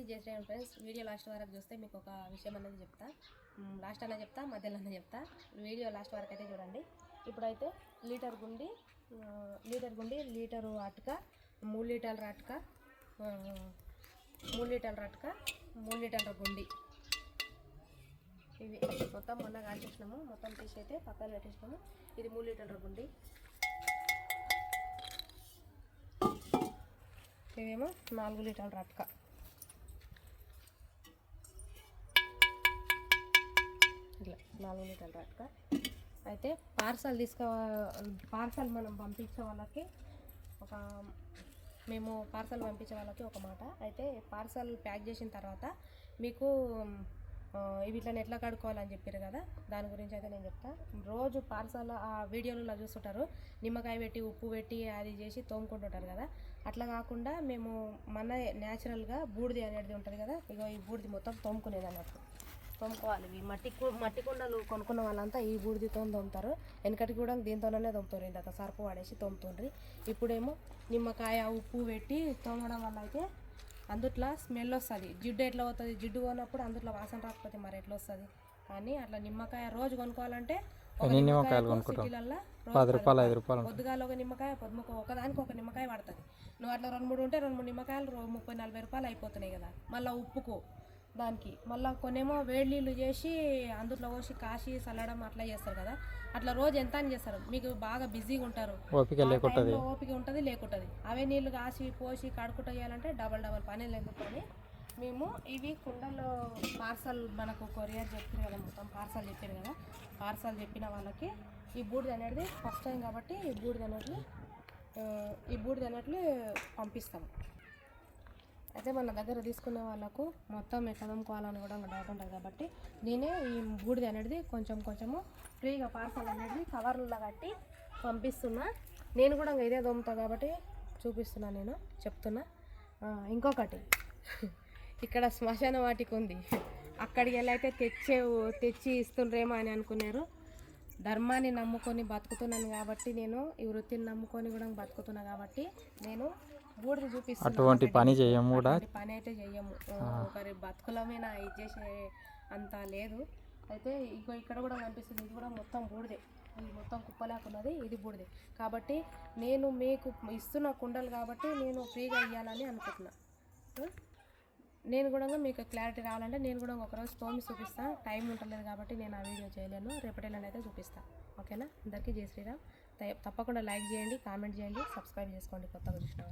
ఇది జై friends. Video last వరకు చూస్తే మీకు ఒక విషయం అనేది చెప్తా. లాస్ట్ అన్న చెప్తా మధ్యలో అన్న చెప్తా. వీడియో లాస్ట్ వరకు అయితే చూడండి. ఇప్పుడైతే లీటర్ గుండి లీటర్ గుండి లీటరు అటుక మూడు లీటర్ల అటుక మూడు లీటర్ల అటుక మూడు లీటర్ల గుండి. ఇవి మొత్తం మొన్న కాల్చేసినాము. మొత్తం తీసి అయితే పక్కన పెట్టేసినాము. ఇది మూడు లీటర్ల గుండి. ఇవేమో నాలుగు లీటర్ల అటుక. ఇట్లా నాలుగు లీటర్ల అట్లా అయితే పార్సల్ తీసుకో పార్సల్ మనం పంపించే వాళ్ళకి ఒక మేము పార్సల్ పంపించే వాళ్ళకి ఒక మాట. అయితే పార్సల్ ప్యాక్ చేసిన తర్వాత మీకు ఆ, ఇవి ఇట్లా ఎట్లా కడుక్కోవాలని చెప్పారు కదా దాని గురించి అయితే నేను చెప్తా. రోజు పార్సల్ ఆ వీడియోలలో చూస్తుంటారు. నిమ్మకాయ పెట్టి ఉప్పు పెట్టి అది చేసి తోముకుంటుంటారు కదా. అట్లా కాకుండా మేము మన న్యాచురల్గా బూడిది అనేది ఉంటుంది కదా ఇగో ఈ బూడిది మొత్తం తోముకునేది అన్నట్టు. తోముకోవాలి. ఇవి మట్టి మట్టి కుండలు కొనుక్కున్న వాళ్ళంతా ఈ బూడిదితో తోముతారు. వెనకటి కూడా దీంతోనే తోముతారు. ఇంత సర్పు వాడేసి తోముతుండ్రి. ఇప్పుడేమో నిమ్మకాయ ఉప్పు పెట్టి తోమడం వల్ల అయితే అందుట్లో స్మెల్ వస్తుంది. జిడ్డు ఎట్లా అవుతుంది జిడ్డు కొన్నప్పుడు అందుట్లో వాసన రాకపోతే మరి ఎట్లా వస్తుంది? కానీ అట్లా నిమ్మకాయ రోజు కొనుక్కోవాలంటే ఎన్ని నిమ్మకాయలు కొనుక్కుంటాం? సిటీలల్లో రోజు పది రూపాయలు ఐదు రూపాయలు ఉంటుంది. పొద్దుగాల ఒక నిమ్మకాయ పొద్దుముక ఒకదానికి ఒక నిమ్మకాయ పడుతుంది. నువ్వు అట్లా రెండు మూడు ఉంటే రెండు మూడు నిమ్మకాయలు ముప్పై నలభై రూపాయలు అయిపోతున్నాయి కదా. మళ్ళీ ఉప్పుకు. దానికి. మళ్ళీ కొన్నేమో వేడి నీళ్ళు చేసి అందులో పోసి కాసి చల్లడం అట్లా చేస్తారు కదా. అట్లా రోజు ఎంత అని చేస్తారు. మీకు బాగా బిజీగా ఉంటారు. ఓపిక లేకుంటుంది. ఓపిక ఉంటుంది లేకుంటుంది. అవే నీళ్ళు కాసి పోసి కడుకుంటూ చేయాలంటే డబల్ డబల్ పని అని మేము ఇవి కుండలో పార్సల్ మనకు కొరియర్ చెప్పారు కదా మొత్తం పార్సల్ చెప్పారు కదా. పార్సల్ చెప్పిన వాళ్ళకి ఈ బూడిద అనేది ఫస్ట్ టైం కాబట్టి ఈ బూడిద అనేది ఈ బూడిద అనేది పంపిస్తాం అయితే మన దగ్గర తీసుకునే వాళ్ళకు మొత్తం ఎట్లా తమ్ముకోవాలని కూడా డౌట్ ఉంటుంది కాబట్టి నేనే ఈ బూడిద అనేది కొంచెం కొంచెము ఫ్రీగా పార్సల్ అనేది కవర్లో కట్టి పంపిస్తున్నా. నేను కూడా ఇంకా ఇదే దొమ్ముతా కాబట్టి చూపిస్తున్నా నేను చెప్తున్నా. ఇంకొకటి. ఇక్కడ శ్మశాన వాటికి ఉంది. అక్కడికి వెళ్ళి అయితే తెచ్చే తెచ్చి ఇస్తుండ్రేమో అని అనుకున్నారు. ధర్మాన్ని నమ్ముకొని బతుకుతున్నాను కాబట్టి నేను ఈ వృత్తిని నమ్ముకొని కూడా బతుకుతున్నా కాబట్టి నేను అటువంటి పని చేయము కూడా. పని అయితే చెయ్యము ఒకరి బతుకులమైన ఇది చేసే అంత లేదు. అయితే ఇగో ఇక్కడ కూడా కనిపిస్తుంది. ఇది కూడా మొత్తం బూడిదే. ఇది మొత్తం కుప్పలేకున్నది. ఇది బూడిదే. కాబట్టి నేను మీకు ఇస్తున్న కుండలు కాబట్టి నేను ఫ్రీగా ఇవ్వాలని అనుకుంటున్నా? నేను కూడా మీకు క్లారిటీ రావాలంటే నేను కూడా ఒకరోజు తోమి చూపిస్తాను టైం ఉండలేదు కాబట్టి నేను ఆ వీడియో చేయలేను. రేపటిలోనే అయితే చూపిస్తాను ఓకేనా? అందరికీ జై శ్రీరామ్. తప్పకుండా లైక్ చేయండి కామెంట్ చేయండి సబ్స్క్రైబ్ చేసుకోండి. కొత్తగా చూసిన.